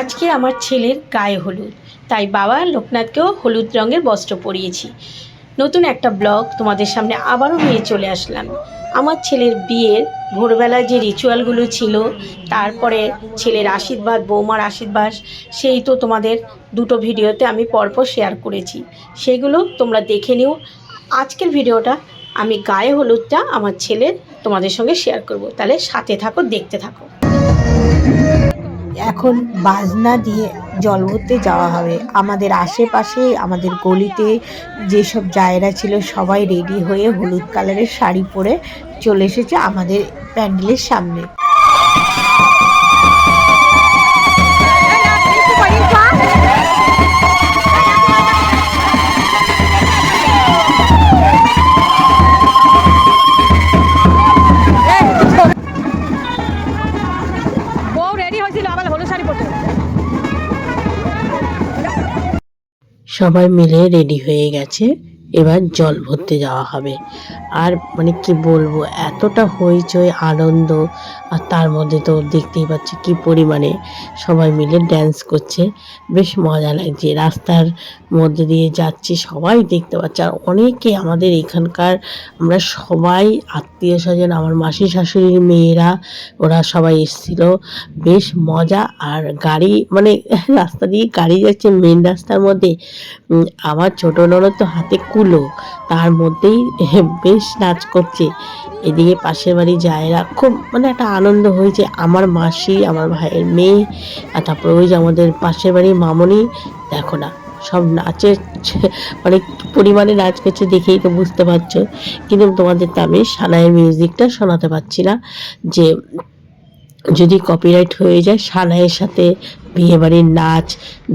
আজকে আমার ছেলের গায়ে হলুদ। তাই বাবা লোকনাথকেও হলুদ রঙের বস্ত্র পরিয়েছি। নতুন একটা ব্লগ তোমাদের সামনে আবারও নিয়ে চলে আসলাম। আমার ছেলের বিয়ের ভোরবেলায় যে রিচুয়ালগুলো ছিল, তারপরে ছেলের আশীর্বাদ, বৌমার আশীর্বাদ, সেই তো তোমাদের দুটো ভিডিওতে আমি পরপর শেয়ার করেছি। সেগুলো তোমরা দেখে নিও। আজকের ভিডিওটা আমি গায়ে হলুদটা আমার ছেলের তোমাদের সঙ্গে শেয়ার করব। তাহলে সাথে থাকো, দেখতে থাকো। এখন বাজনা দিয়ে জল ভরতে যাওয়া হবে। আমাদের আশেপাশে আমাদের গলিতে যেসব জায়গা ছিল, সবাই রেডি হয়ে হলুদ কালারের শাড়ি পরে চলে এসেছে আমাদের প্যান্ডেলের সামনে। সবাই মিলে রেডি হয়ে গেছে, এবার জল ভরতে যাওয়া হবে। আর মানে কি বলব, এতটা হইচই, আনন্দ আর তার মধ্যে তো দেখতেই পাচ্ছি কি পরিমাণে সবাই মিলে ড্যান্স করছে। বেশ মজা লাগছে। রাস্তার মধ্যে দিয়ে যাচ্ছি, সবাই দেখতে পাচ্ছে। আর অনেকে আমাদের এখানকার আমরা সবাই আত্মীয় স্বজন, আমার মাসি শাশুড়ির মেয়েরা, ওরা সবাই এসেছিল। বেশ মজা। আর গাড়ি মানে রাস্তা দিয়ে গাড়ি যাচ্ছে মেন রাস্তার মধ্যে। আমার ছোট ননদ তো হাতে কুলো, তার মধ্যেই বেশ নাচ করছে। এদিকে পাশের বাড়ি জায়রা, খুব মানে একটা আনন্দ হয়েছে আমার মাসি, আমার ভাইয়ের মেয়ে আর তারপর ওই যে আমাদের পাশের বাড়ির মামনি, দেখো না, সব নাচের অনেক পরিমাণে নাচ করছে দেখেই তো বুঝতে পারছ। কিন্তু তোমাদের তো আমি সানাইয়ের মিউজিকটা শোনাতে পারছি না যে যদি কপিরাইট হয়ে যায়, সানাইয়ের সাথে বিয়েবাড়ির নাচ,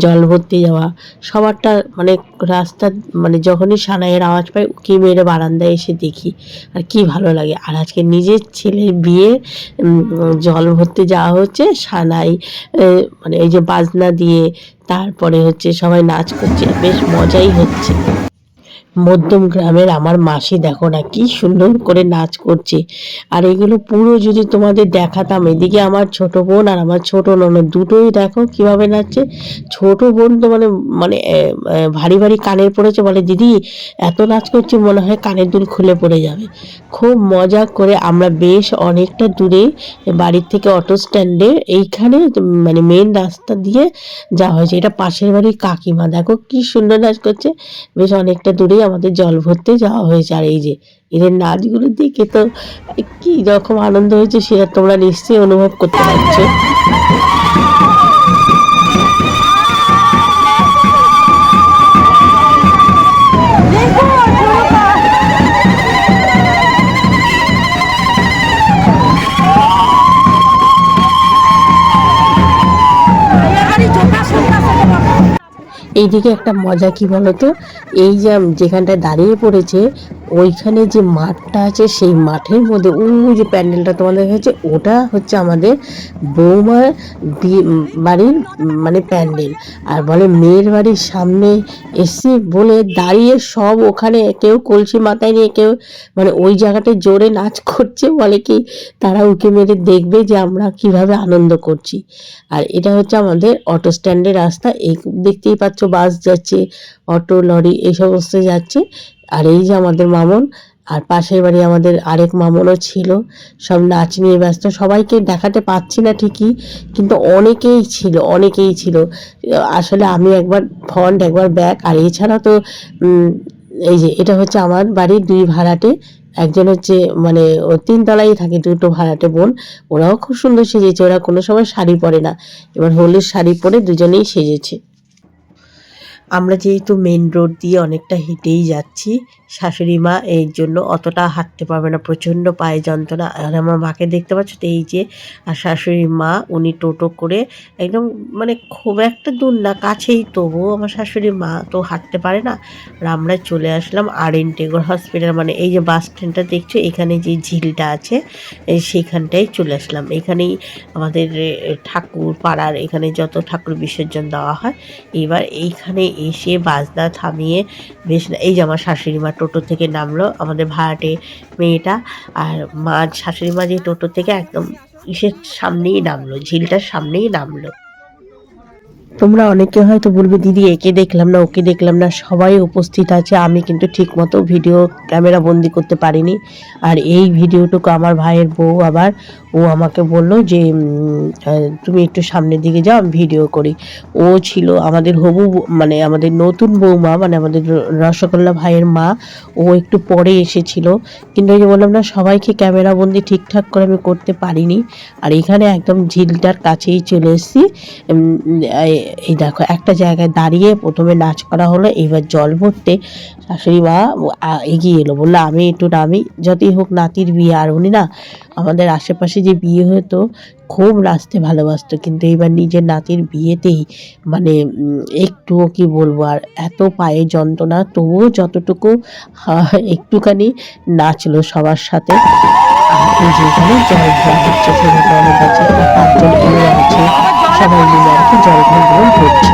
জল ভর্তি যাওয়া, সবারটা মানে রাস্তা মানে যখনই সানাইয়ের আওয়াজ পাই, উকি মেরে বারান্দায় এসে দেখি আর কি ভালো লাগে। আর আজকে নিজের ছেলের বিয়ে জল ভর্তি যাওয়া হচ্ছে, সানাই মানে এই যে বাজনা দিয়ে, তারপরে হচ্ছে সবাই নাচ করছে, বেশ মজাই হচ্ছে। মধ্যম গ্রামের আমার মাসি দেখো না কি সুন্দর করে নাচ করছে। আর এগুলো পুরো যদি তোমাদের দেখাতাম, এদিকে আমার ছোট বোন আর আমার ছোট ননদ দুটোই দেখো কীভাবে নাচছে। ছোট বোন তো মানে মানে ভারী ভারী কানের পড়েছে বলে, দিদি, এত নাচ করছে মনে হয় কানের দুল খুলে পড়ে যাবে। খুব মজা করে আমরা বেশ অনেকটা দূরে, বাড়ির থেকে অটো স্ট্যান্ডে এইখানে মানে মেন রাস্তা দিয়ে যাওয়া হয়েছে। এটা পাশের বাড়ির কাকিমা, দেখো কি সুন্দর নাচ করছে। বেশ অনেকটা দূরেই আমাদের জল ভরতে যাওয়া হয়েছে। আর এই যে এদের নাচগুলো দেখে তো কি রকম আনন্দ হয়েছে, সেটা তোমরা নিশ্চয়ই অনুভব করতে পারছ। এইদিকে একটা মজা কি বলতো? এই যে যেখানটায় দাঁড়িয়ে পড়েছে, ওইখানে যে মাঠটা আছে, সেই মাঠের মধ্যে ওই যে প্যান্ডেলটা তোমাদের হয়েছে ওটা হচ্ছে আমাদের বৌমার বাড়ির মানে প্যান্ডেল। আর বলে মেয়ের বাড়ির সামনে এসে বলে দাঁড়িয়ে সব ওখানে কেউ কলসি মাথায় নিয়ে কেউ মানে ওই জায়গাটায় জোরে নাচ করছে বলে কি, তারা উঁকি মেরে দেখবে যে আমরা কীভাবে আনন্দ করছি। আর এটা হচ্ছে আমাদের অটো স্ট্যান্ডের রাস্তা, এই দেখতেই পাচ্ছ বাস যাচ্ছে, অটো, লরি এই সমস্ত যাচ্ছে। আর এই যে আমাদের মামন, আর পাশের বাড়ি আমাদের আরেক মামনও ছিল। সব নাচ নিয়ে ব্যস্ত। সবাইকে দেখাতে পাচ্ছি না ঠিকই, কিন্তু অনেকেই ছিল অনেকেই ছিল। আসলে আমি একবার ফ্রন্ট একবার ব্যাক আর এছাড়া তো এই যে এটা হচ্ছে আমার বাড়ির দুই ভাড়াটে। একজন হচ্ছে মানে ও তিনতলায় থাকে, দুটো ভাড়াটে বোন। ওরাও খুব সুন্দর সেজেছে, ওরা কোনো সময় শাড়ি পরে না। এবার হলুদ শাড়ি পরে দুজনেই সেজেছে। আমরা যেহেতু মেন রোড দিয়ে অনেকটা হেঁটেই যাচ্ছি, শাশুড়ি মা এই জন্য অতটা হাঁটতে পারবে না, প্রচণ্ড পায়ে যন্ত্রণা। আর আমার মাকে দেখতে পাচ্ছ তো, এই যে, আর শাশুড়ি মা, উনি টোটো করে একদম মানে খুব একটা দূর না, কাছেই তবুও আমার শাশুড়ি মা তো হাঁটতে পারে না। আর আমরা চলে আসলাম আর এন টেগর হসপিটাল মানে এই যে বাস স্ট্যান্ডটা দেখছ, এখানে যে ঝিলটা আছে এই সেইখানটাই চলে আসলাম। এখানেই আমাদের ঠাকুর পাড়ার এখানে যত ঠাকুর বিসর্জন দেওয়া হয়, এবার এইখানে এসে বাজনা থামিয়ে বেশ এই যে আমার শাশুড়ি মা টোটো থেকে নামলো, আমাদের ভাড়াটে মেয়েটা। আর মা শাশুড়ি মা যে টোটো থেকে একদম ইসের সামনেই নামলো, ঝিলটার সামনেই নামলো। তোমরা অনেকে হয়তো বলবে, দিদি, একে দেখলাম না, ওকে দেখলাম না। সবাই উপস্থিত আছে। আমি কিন্তু ঠিকমতো ভিডিও ক্যামেরা বন্দি করতে পারিনি। আর এই ভিডিওটুকু আমার ভাইয়ের বউ আবার, ও আমাকে বলল যে তুমি একটু সামনের দিকে যাও, আমি ভিডিও করি। ও ছিল আমাদের হবু মানে আমাদের নতুন বৌমা মানে আমাদের রসগোল্লা ভাইয়ের মা। ও একটু পরে এসেছিল। কিন্তু ওই যে বললাম না, সবাইকে ক্যামেরা বন্দি ঠিকঠাক করে আমি করতে পারিনি। আর এখানে একদম ঝিলটার কাছেই চলে এসেছি। এই- দেখো, একটা জায়গায় দাঁড়িয়ে প্রথমে নাচ করা হলো, এবার জল ভরতে শাশুড়ি মা এগিয়ে এলো, বলল, আমি একটু নামি, যতই হোক নাতির বিয়ে, আর উনি না আমাদের আশেপাশে যে বিয়ে হতো, খুব নাচতে ভালোবাসতো, কিন্তু এবার নিজের নাতির বিয়েতেই মানে একটুও কি বলব, আর এত পায়ে যন্ত্রণা, তবুও যতটুকু একটুখানি নাচলো সবার সাথে, আর এই যে এখানে জল ভরা হচ্ছে ছোট ননদ সবাই মিলে আর কি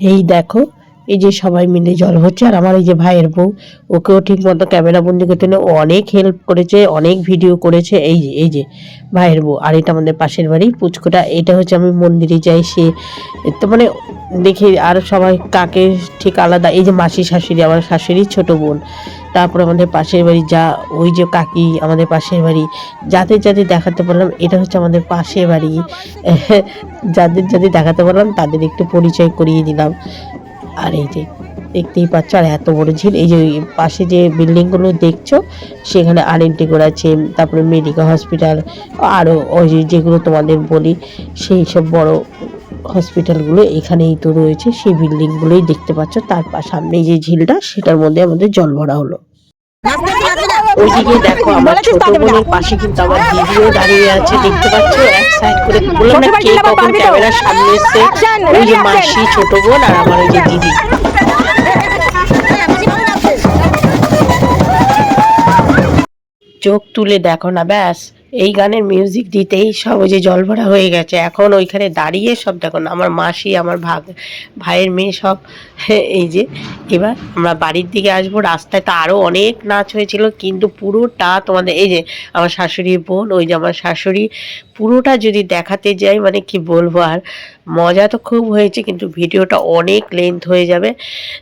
এই দেখো, এই যে সবাই মিলে জল হচ্ছে, আর আমার এই যে ভাইয়ের বউ, ওকেও ঠিক মতো ক্যামেরা বন্দি করতে ও অনেক হেল্প করেছে, অনেক ভিডিও করেছে, এই যে এই যে ভাইয়ের বউ, আর এটা আমাদের পাশের বাড়ি, পুচকোটা, এটা হচ্ছে আমি মন্দিরে যাই, সে তো মানে দেখি আর সবাই কাকে ঠিক আলাদা, এই যে মাসি শাশুড়ি, আমার শাশুড়ি ছোট বোন তারপর আমাদের পাশের বাড়ি যা, ওই যে কাকি আমাদের পাশের বাড়ি যাদের যাদের দেখাতে পারলাম, এটা হচ্ছে আমাদের পাশের বাড়ি। যাদের যাদের দেখাতে পারলাম, তাদের একটু পরিচয় করিয়ে দিলাম। আর এই যে, দেখতেই পাচ্ছ, আর এত বড় ঝিল, এই যে পাশে যে বিল্ডিংগুলো দেখছ, সেখানে আর এনটিগোর আছে, তারপরে মেডিকেল হসপিটাল আরও ওই যেগুলো তোমাদের বলি, সেই সব বড় হসপিটালগুলো এখানেই তো রয়েছে, সেই বিল্ডিংগুলোই দেখতে পাচ্ছ। তারপর সামনে যে ঝিলটা, সেটার মধ্যে আমাদের জল ভরা হলো। ওইদিকে দেখো আমার ছোট বোনের পাশে কিন্তু আমার দিদিও দাঁড়িয়ে আছে দেখতে পাচ্ছ? এক সাইড করে বললাম না কে কখন ক্যামেরার সামনে এসছে? ওই যে মাসি ছোট বোন আর আমার ওই যে দিদি। চোখ তুলে দেখো না ব্যাস। এই গানের মিউজিক দিতেই সব ওই যে জল ভরা হয়ে গেছে। এখন ওইখানে দাঁড়িয়ে সব দেখুন আমার মাসি, আমার ভাগ, ভাইয়ের মেয়ে সব এই যে, এবার আমরা বাড়ির দিকে আসব, রাস্তায় তো আরও অনেক নাচ হয়েছিল, কিন্তু পুরোটা তোমাদের, এই যে আমার শাশুড়ি বোন, ওই যে আমার শাশুড়ি, পুরোটা যদি দেখাতে যাই মানে কি বলব আর মজা তো খুব হয়েছে, কিন্তু ভিডিওটা অনেক লেন্থ হয়ে যাবে।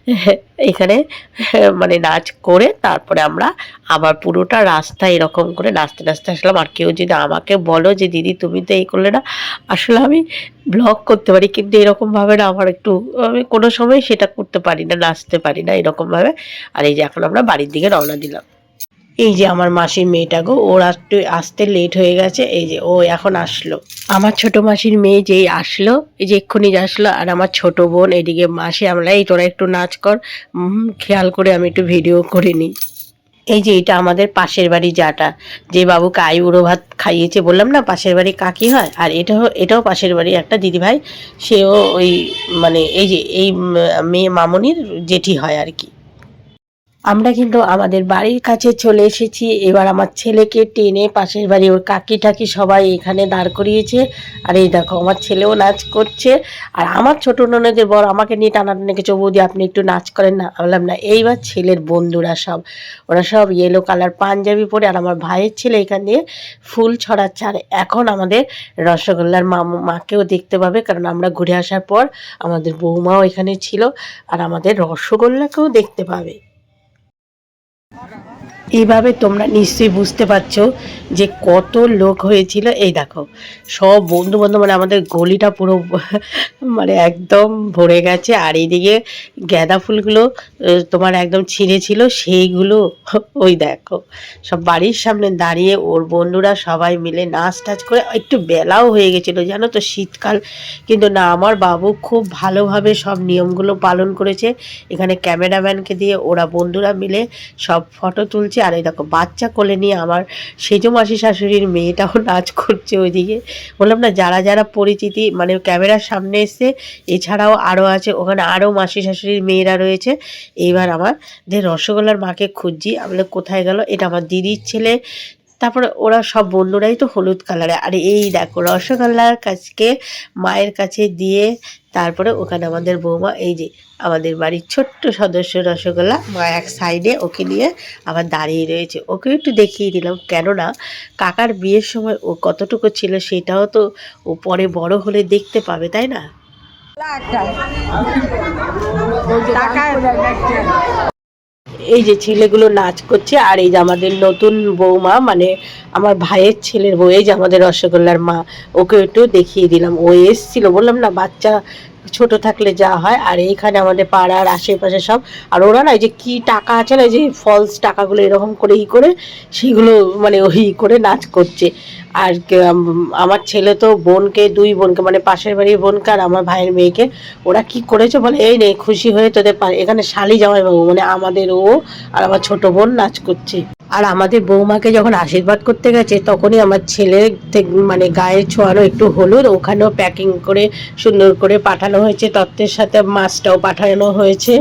এখানে মানে নাচ করে তারপরে আমরা আবার পুরোটা রাস্তা এরকম করে নাচতে নাচতে আসলাম। আর কেউ যদি আমাকে বলো যে, দিদি, তুমি তো এই করলে না? আসলে আমি ব্লগ করতে পারি, কিন্তু এরকমভাবে না, আমার একটু, আমি কোনো সময় সেটা করতে পারি না, নাচতে পারি না এরকমভাবে আর এই যে এখন আমরা বাড়ির দিকে রওনা দিলাম। এই যে আমার মাসির মেয়েটা গো, ওর একটু আসতে লেট হয়ে গেছে, এই যে ও এখন আসলো। আমার ছোট মাসির মেয়ে যেই আসলো, এই যে এক্ষুনি যে আসলো, আর আমার ছোট বোন এদিকে মাসি, আমরা এই তোরা একটু নাচ কর খেয়াল করে আমি একটু ভিডিও করে নিই। এই যে এটা আমাদের পাশের বাড়ি যাটা, যে বাবুকে উড়ো ভাত খাইয়েছে, বললাম না পাশের বাড়ি কাকি হয়, আর এটা এটাও পাশের বাড়ি একটা দিদি ভাই সেও ওই মানে এই যে, এই মেয়ে মামনির জেঠি হয় আর কি। আমরা কিন্তু আমাদের বাড়ির কাছে চলে এসেছি। এবার আমার ছেলেকে টেনে পাশের বাড়ি ওর কাকি টাকি সবাই এখানে দাঁড় করিয়েছে। আর এই দেখো, আমার ছেলেও নাচ করছে। আর আমার ছোট ননদের বর আমাকে নিয়ে টানাটানি কিছু বৌদি, আপনি একটু নাচ করেন না। বললাম, না, এইবার ছেলের বন্ধুরা সব, ওরা সব ইয়েলো কালার পাঞ্জাবি পরে আর আমার ভাইয়ের ছেলে এখান দিয়ে ফুল ছড়াচ্ছে। আর এখন আমাদের রসগোল্লার মা, মাকেও দেখতে পাবে, কারণ আমরা ঘুরে আসার পর আমাদের বৌমাও এখানে ছিল। আর আমাদের রসগোল্লাকেও দেখতে পাবে। এইভাবে তোমরা নিশ্চয়ই বুঝতে পারছ যে কত লোক হয়েছিল। এই দেখো, সব বন্ধু বান্ধব মানে আমাদের গলিটা পুরো মানে একদম ভরে গেছে। আর এইদিকে গাঁদা ফুলগুলো তোমার একদম ছিল, সেইগুলো ওই দেখো, সব বাড়ির সামনে দাঁড়িয়ে ওর বন্ধুরা সবাই মিলে নাচ টাচ করে, একটু বেলাও হয়ে গেছিল, জানো তো শীতকাল। কিন্তু না, আমার বাবু খুব ভালোভাবে সব নিয়মগুলো পালন করেছে। এখানে ক্যামেরাম্যানকে দিয়ে ওরা বন্ধুরা মিলে সব ফটো তুলছে। আর এই দেখো, বাচ্চা কোলে নিয়ে আমার সেজো মাসি শাশুড়ির মেয়েটাও নাচ করছে ওইদিকে। বললাম না, যারা যারা পরিচিতি মানে ক্যামেরার সামনে এসছে, এছাড়াও আরও আছে, ওখানে আরও মাসি শাশুড়ির মেয়েরা রয়েছে। এইবার আমার, যে রসগোল্লার মাকে খুঁজছি, আমি কোথায় গেল? এটা আমার দিদির ছেলে। তারপরে ওরা সব বন্ধুরাই তো হলুদ কালারে। আর এই দেখো, রসগোল্লার কাছকে মায়ের কাছে দিয়ে তারপরে ওখানে আমাদের বৌমা, এই যে আমাদের বাড়ির ছোট্ট সদস্য রসগোল্লা, মা এক সাইডে ওকে নিয়ে আবার দাঁড়িয়ে রয়েছে। ওকে একটু দেখিয়ে দিলাম, কেননা কাকার বিয়ের সময় ও কতটুকু ছিল সেটাও তো ও পরে বড় হলে দেখতে পাবে, তাই না? এই যে ছেলেগুলো নাচ করছে আর এই যে আমাদের নতুন বৌমা মানে আমার ভাইয়ের ছেলের বউ, এই যে আমাদের রসগোল্লার মা, ওকে একটু দেখিয়ে দিলাম। ও এসছিল, বললাম না, বাচ্চা ছোট থাকলে যা হয়, আর এইখানে আমাদের পাড়ার আশেপাশে সব, আর ওরা না এই যে কি টাকা আছে না যে ফলস টাকাগুলো এরকম করে ই করে, সেগুলো মানে ওই করে নাচ করছে। আর আমার ছেলে তো বোনকে, দুই বোনকে মানে পাশের বাড়ির বোনকে আর আমার ভাইয়ের মেয়েকে, ওরা কি করেছে বলে, এই নে, খুশি হয়ে তোদের এখানে শালি জামাইবাবু মানে আমাদের ও আর আমার ছোট বোন নাচ করছে। আর আমাদের বৌমাকে যখন আশীর্বাদ করতে গেছে, তখনই আমার ছেলে মানে গায়ে ছোঁয়ানো একটু হলুদ, ওখানেও প্যাকিং করে সুন্দর করে পাঠানো হয়েছে। তত্ত্বের সাথে মাছটাও পাঠানো হয়েছে।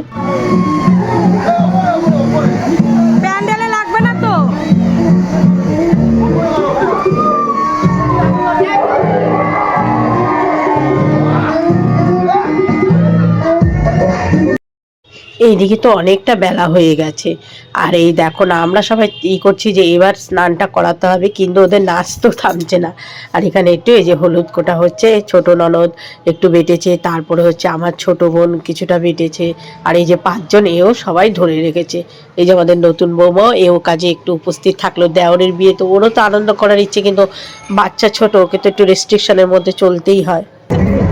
এইদিকে তো অনেকটা বেলা হয়ে গেছে। আর এই দেখো না, আমরা সবাই ই করছি যে এবার স্নানটা করাতে হবে, কিন্তু ওদের নাচ তো থামছে না। আর এখানে একটু এই যে হলুদ কোটা হচ্ছে, ছোট ননদ একটু বেটেছে, তারপরে হচ্ছে আমার ছোট বোন কিছুটা বেটেছে, আর এই যে পাঁচজন, এও সবাই ধরে রেখেছে। এই যে আমাদের নতুন বৌমাও এও কাজে একটু উপস্থিত থাকল, দেওরের বিয়ে তো ওরও তো আনন্দ করার ইচ্ছে, কিন্তু বাচ্চা ছোট, ওকে তো একটু রেস্ট্রিকশনের মধ্যে চলতেই হয়।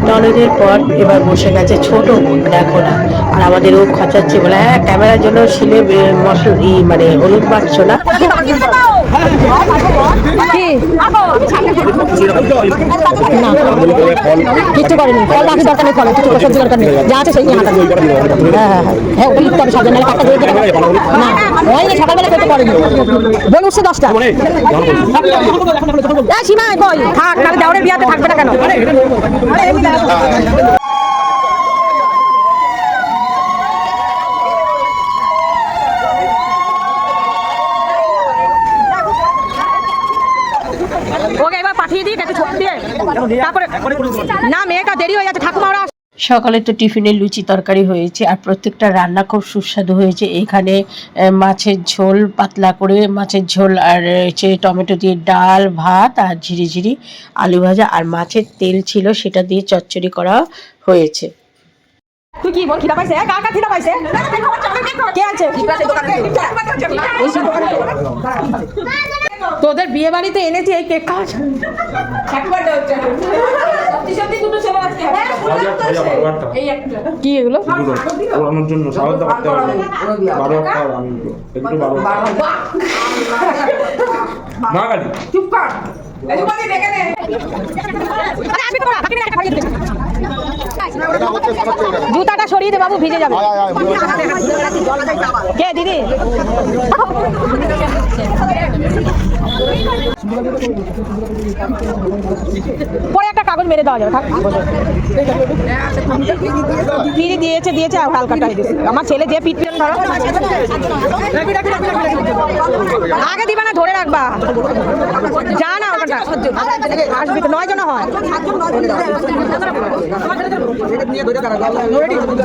ননদের পর এবার বসে গেছে ছোট বোন, দেখো না আর আমাদের ও খচাচ্ছে বলে হ্যাঁ ক্যামেরার জন্য শিলে মশল ই মানে হলুদ মারছো না? কিচ্ছু করেনি। ফল দরকার নেই ফলে কিছু সবজি দরকার নেই। যা আছে সেই নিয়ে হাঁটা। হ্যাঁ হ্যাঁ হ্যাঁ। হ্যাঁ ওটা লিখতে হবে সাবধান নাহলে কাকটা ধরে না হয়নি সকালবেলা করতে পারেনি। বোন উঠছে দশটা। সীমা কই? থাক নাহলে দেওয়ারের বিয়াতে থাকবে না কেন ওকে এবার পাঠিয়ে দিই একটু ছবি দিয়ে তারপরে না মেয়েটা দেরি হয়ে যাচ্ছে ঠাকুমা ওরা সকালে তো টিফিনে লুচি তরকারি হয়েছে আর প্রত্যেকটা রান্না খুব সুস্বাদু হয়েছে। এখানে মাছের ঝোল পাতলা করে মাছের ঝোল আর হচ্ছে টমেটো দিয়ে ডাল ভাত আর ঝিরি ঝিরি আলু ভাজা আর মাছের তেল ছিল সেটা দিয়ে চচ্চড়ি করা হয়েছে। তুই কি বল খিদা পাইছে? কার কার খিদা পাইছে? কে আছে তোদের বিয়ে বাড়িতে এনেছি এই কেক খাওয়া কি এগুলো? ওড়ানোর জন্য সাহায্য করতে হবে বারো একটা আমি একটু বারো মা গাড়ি আরে আমি তো বাকি না খাইয়ে দিতে জুতাটা সরিয়ে দে বাবু ভিজে যাবে। কে দিদি? পরে একটা কাগজ মেরে দেওয়া যাবে থাক। কি দিয়েছে দিয়েছে আর হালকাটা আমার ছেলে যে পিট আগে দিবা না, ধরে রাখবা। যা না, ওখানটা। আসবি তো, নয় জন হয়।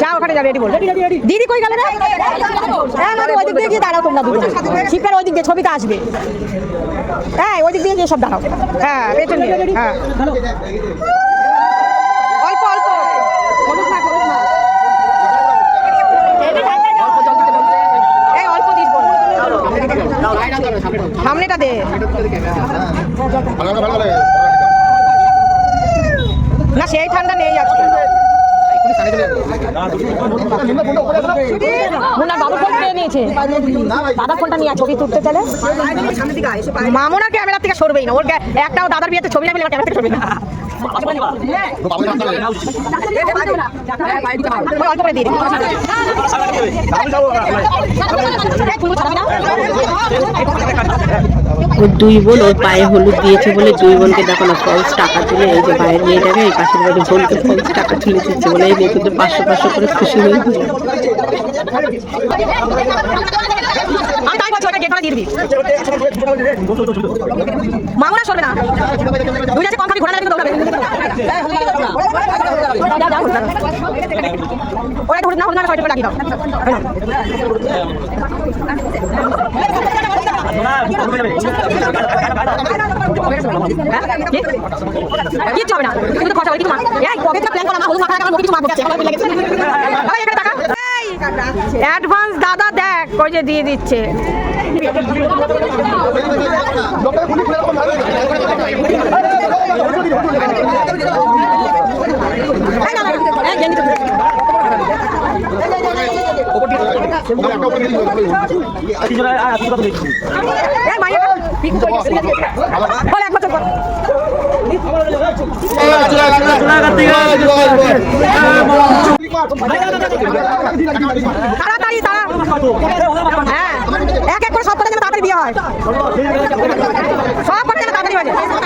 যা, ওখানে যা রেডি বল। দিদি কই গেলে হ্যাঁ ওই দিক দিয়ে গিয়ে দাঁড়াও তোমরা দুজন। শিপের ওই দিক দিয়ে ছবিটা আসবে। হ্যাঁ ওই দিক দিয়ে গিয়ে সব দাঁড়াও। হ্যাঁ হ্যাঁ অল্প অল্প হলুদ না হলুদ না এই অল্প দিস বল সামনেটা দে। না সেই ঠান্ডা নেই আজকে। দাদা ফোনটা নিয়ে ছবি তুলতে মামুনা ক্যামেরা থেকে সরবেই না, ওর একটাও দাদার বিয়েতে ছবি না ক্যামেরা থেকে সরবে না? ওর দুই বোন, ওর পায়ে হলুদ দিয়েছে বলে দুই বোনকে দেখো না ফলস টাকা তুলে এই যে ভাইয়ের মেয়েটাকে এই পাশের বাড়ির বোনকে ফলস টাকা তুলে দিচ্ছে বলে এই মেয়েকে পাঁচশো পাঁচশো করে খুশি হয়ে সরবে না দুই আছে কম খাবি ঘোড়া লাগবে দৌড়াবে যা, যা, যা। ওরা না না কয়টা দাও? কিচ্ছু হবে না। কিন্তু খরচা হবে কিছু না এই কবে থেকে প্ল্যান করা আমার হলুদ মাথা আমার কিছু মাখতে গেছে আমার লেগেছে ভাই এখানে টাকা অ্যাডভান্স দাদা দেখ ওই যে দিয়ে দিচ্ছে। এই না, না, না, এই গেঞ্জি তো- এই মাইয়া। বল এক বছর পর তাড়াতাড়ি তাড়া। হ্যাঁ। এক এক করে সব যেন তাড়াতাড়ি বিয়ে হয়। সব কটা যেন তাড়াতাড়ি হয়ে। যায়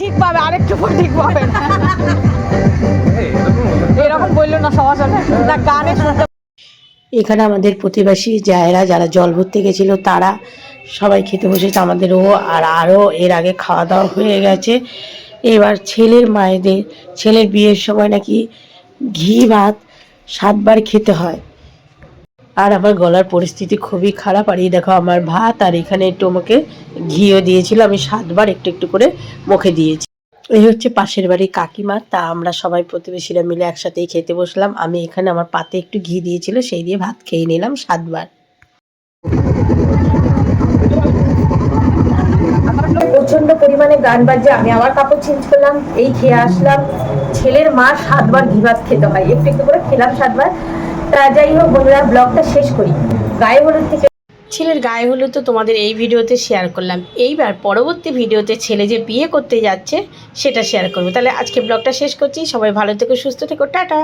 ঠিক পাবে ঠিক পাবে এরকম বলল না সবার না গানে এখানে আমাদের প্রতিবেশী জায়রা, যারা জল ভরতে গেছিল, তারা সবাই খেতে বসেছে আমাদেরও আর আরও এর আগে খাওয়া দাওয়া হয়ে গেছে। এবার ছেলের মায়েদের, ছেলের বিয়ের সময় নাকি ঘি ভাত সাতবার খেতে হয়। আর আমার গলার পরিস্থিতি খুবই খারাপ। আর এই দেখো, আমার ভাত আর এখানে একটু আমাকে ঘিও দিয়েছিল। আমি সাতবার একটু একটু করে মুখে দিয়েছি। এই হচ্ছে পাশের বাড়ি কাকিমা। তা আমরা সবাই প্রতিবেশীরা মিলে একসাথেই খেতে বসলাম। আমি এখানে আমার পাতে একটু ঘি দিয়েছিল, সেই দিয়ে ভাত খেয়ে নিলাম সাতবার। প্রচণ্ড পরিমাণে গান বাজছে আমি আবার কাপড় চেঞ্জ করলাম, এই খেয়ে আসলাম। ছেলের মা সাতবার ঘি ভাত খেতে হয়। একটু একটু করে খেলাম সাতবার। তা যাই হোক বন্ধুরা ব্লগটা শেষ করি। গায়ে হলুদ থেকে ছেলের গায়ে হলুদ তো তোমাদের এই ভিডিওতে শেয়ার করলাম। এইবার পরবর্তী ভিডিওতে ছেলে যে বিয়ে করতে যাচ্ছে, সেটা শেয়ার করব। তাহলে আজকে ব্লগটা শেষ করছি। সবাই ভালো থেকো, সুস্থ থেকো। টাটা।